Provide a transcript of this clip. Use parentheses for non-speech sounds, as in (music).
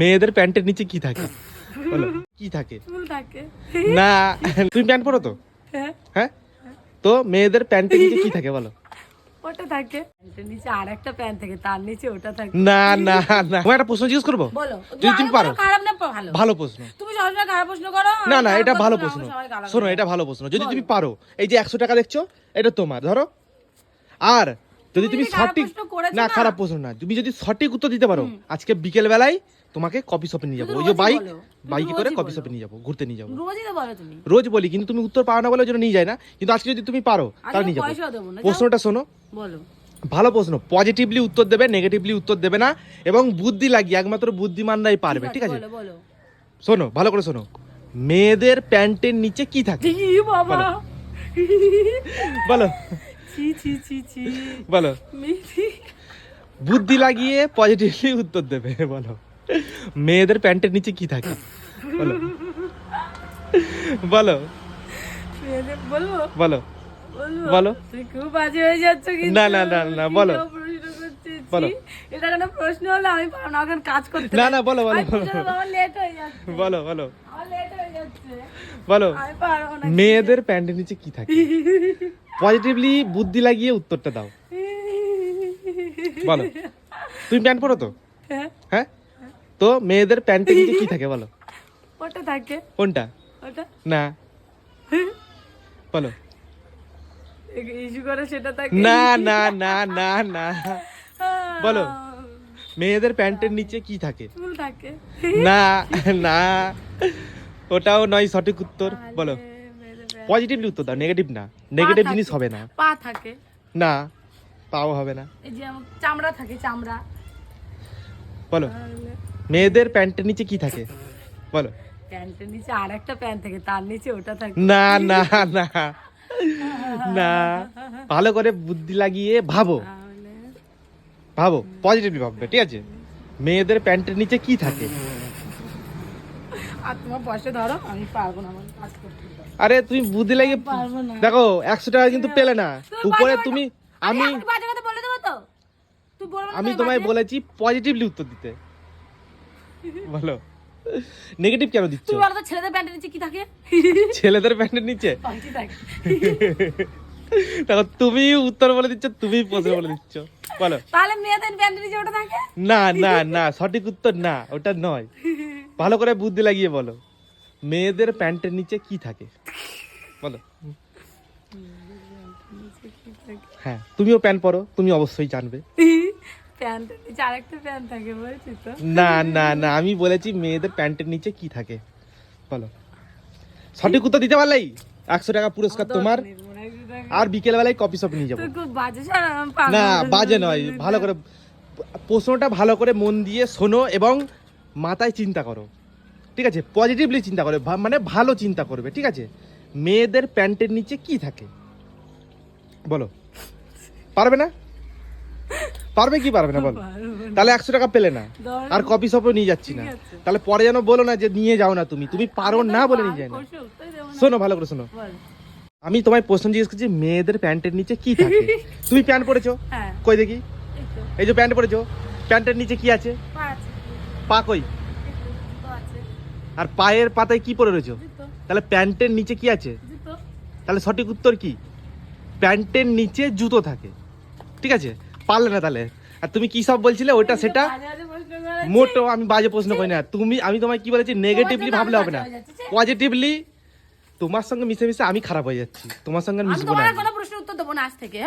মেয়েদের প্যান্টের নিচে কি থাকে? বলো কি থাকে? না তুমি প্যান্ট পরো তো? হ্যাঁ। হ্যাঁ? তো মেয়েদের প্যান্টের নিচে কি থাকে বলো? ওটা থাকে। নিচে আর প্যান্ট থাকে তার নিচে ওটা থাকে। না না না। তোমার একটা প্রশ্ন জিজ্ঞেস করব? বলো। যদি তুমি পারো। খারাপ না ভালো। ভালো প্রশ্ন। তুমি সবসময় খারাপ প্রশ্ন করো না না এটা ভালো প্রশ্ন। আমি শোনো এটা ভালো প্রশ্ন। যদি তুমি পারো এই যে একশো টাকা দেখছ এটা তোমার ধরো। আর যদি তুমি সঠিক না না? খারাপ প্রশ্ন না। তুমি যদি সঠিক উত্তর দিতে পারো আজকে বিকেল বেলায় তোমাকে কফি শপে নিয়ে যাব। ওই যে বাইক বাইকে করে কফি শপে নিয়ে যাব ঘুরতে নিয়ে যাব। রোজই তো বলো তুমি। রোজ বলি কিন্তু তুমি উত্তর পাও না বলে জন্য নিয়ে যায় না। কিন্তু আজকে যদি তুমি পারো তাহলে নিয়ে যাব। প্রশ্নটা শোনো। বলো। ভালো প্রশ্ন। পজিটিভলি উত্তর দেবে নেগেটিভলি উত্তর দেবে না। এবং বুদ্ধি লাগিয়ে একমাত্র বুদ্ধিমানরাই পারবে ঠিক আছে? শোনো ভালো করে শোনো। মেয়েদের প্যান্টের নিচে কি থাকে? বলো। (laughs) বলো। বুদ্ধি লাগিয়ে পজিটিভলি উত্তর দেবে বলো। মেয়েদের প্যান্টের নিচে কি থাকে? বলো। বলো। বলব বলো। বলো। খুব বাজে হয়ে যাচ্ছ কিন্তু। না, না, না, না, বলো। বলো। এটা কোনো প্রশ্ন হলে? আমি না এখন কাজ করতে না, না, বলো, বলো। আমার লেট হয়ে যাচ্ছে। বলো বলো। বলো। মেয়েদের প্যান্টের নিচে কি থাকে? পজিটিভলি বুদ্ধি লাগিয়ে উত্তরটা দাও। বলো। তুমি প্যান্ট পরো তো? তো মেয়েদের প্যান্টের নিচে কি থাকে বলো? ওটা থাকে। কোনটা? ওটা? না। বলো। ইস্যু করে সেটা থাকে। না না না না না। বলো। মেয়েদের প্যান্টের নিচে কি থাকে? চুল থাকে। না না। ওটাও নয় সঠিক উত্তর। বলো। পজিটিভলি উত্তর দাও নেগেটিভ না। নেগেটিভ জিনিস হবে না। পা থাকে। না পাও হবে না। এই যে চামড়া থাকে চামড়া। বলো। মেয়েদের প্যান্টের নিচে কি থাকে? বলো। প্যান্টের নিচে আর একটা প্যান্ট থাকে তার নিচে ওটা থাকে। না না না। না। ভালো করে বুদ্ধি লাগিয়ে ভাবো। ভাবো পজিটিভলি ভাববে ঠিক আছে? মেয়েদের প্যান্টের নিচে কি থাকে? আর ধরো আমি পারব না তুমি বুদ্ধি লাগিয়ে দেখো একশো টাকা কিন্তু পেলে না। উপরে তুমি আমি আমি তোমায় বলেছি পজিটিভলি উত্তর দিতে। বলো। নেগেটিভ কেন দিচ্ছ? তুই বলো তো ছেলেদের প্যান্টের নিচে কি থাকে? ছেলেদের প্যান্টের নিচে? (laughs) পাখি থাকে। দেখো তুমি উত্তর বলে দিচ্ছ তুমি প্রশ্ন বলে দিচ্ছ। বলো। তাহলে মেয়েদের প্যান্টের নিচে ওটা থাকে? না না না সঠিক উত্তর না ওটা নয়। ভালো করে বুদ্ধি লাগিয়ে বলো। মেয়েদের প্যান্টের নিচে কি থাকে? বলো। হ্যাঁ তুমিও প্যান্ট পরো তুমি অবশ্যই জানবে। (laughs) প্যান্টের নিচে আরেকটা প্যান্ট থাকে বলছি তো? না না না আমি বলেছি মেয়েদের প্যান্টের নিচে কি থাকে? বলো। সঠিক উত্তর দিতে পারলেই একশো টাকা পুরস্কার তোমার। আর বিকেল বেলায় কফি শপে নিয়ে যাব। না বাজে নয় ভালো করে প্রশ্নটা ভালো করে মন দিয়ে শোনো এবং মাথায় চিন্তা করো। ঠিক আছে? পজিটিভলি চিন্তা করো মানে ভালো চিন্তা করবে ঠিক আছে? মেয়েদের প্যান্টের নিচে কি থাকে? বলো। পারবে না? পারবে কি পারবে না বলো? তাহলে একশো টাকা পেলে না। আর কপি শপে নিয়ে যাচ্ছি না। তাহলে পরে যেন বলো না যে নিয়ে যাও না তুমি। তুমি পারো না বলে নিয়ে যায় না। শোনো ভালো করে শোনো। আমি তোমায় প্রশ্ন জিজ্ঞেস করছি মেয়েদের প্যান্টের নিচে কি থাকে? (laughs) তুমি প্যান্ট পরেছো? হ্যাঁ। কই দেখি? এই যে প্যান্ট পরেছো প্যান্টের নিচে কি আছে? পা কই? আর পায়ের পাতায় কি পরে রয়েছো? তাহলে প্যান্টের নিচে কি আছে? তাহলে সঠিক উত্তর কি? প্যান্টের নিচে জুতো থাকে। ঠিক আছে? পারলে না তাহলে। আর তুমি কি সব বলছিলে? ওটা সেটা? মোটো আমি বাজে প্রশ্ন করি না। তুমি আমি তোমায় কি বলেছি? নেগেটিভলি ভাবলে হবে না। পজিটিভলি তোমার সঙ্গে মিশে মিশে আমি খারাপ হয়ে যাচ্ছি। তোমার সঙ্গে মিশবো না। কোনো প্রশ্নের উত্তর দেবো না আজ থেকে।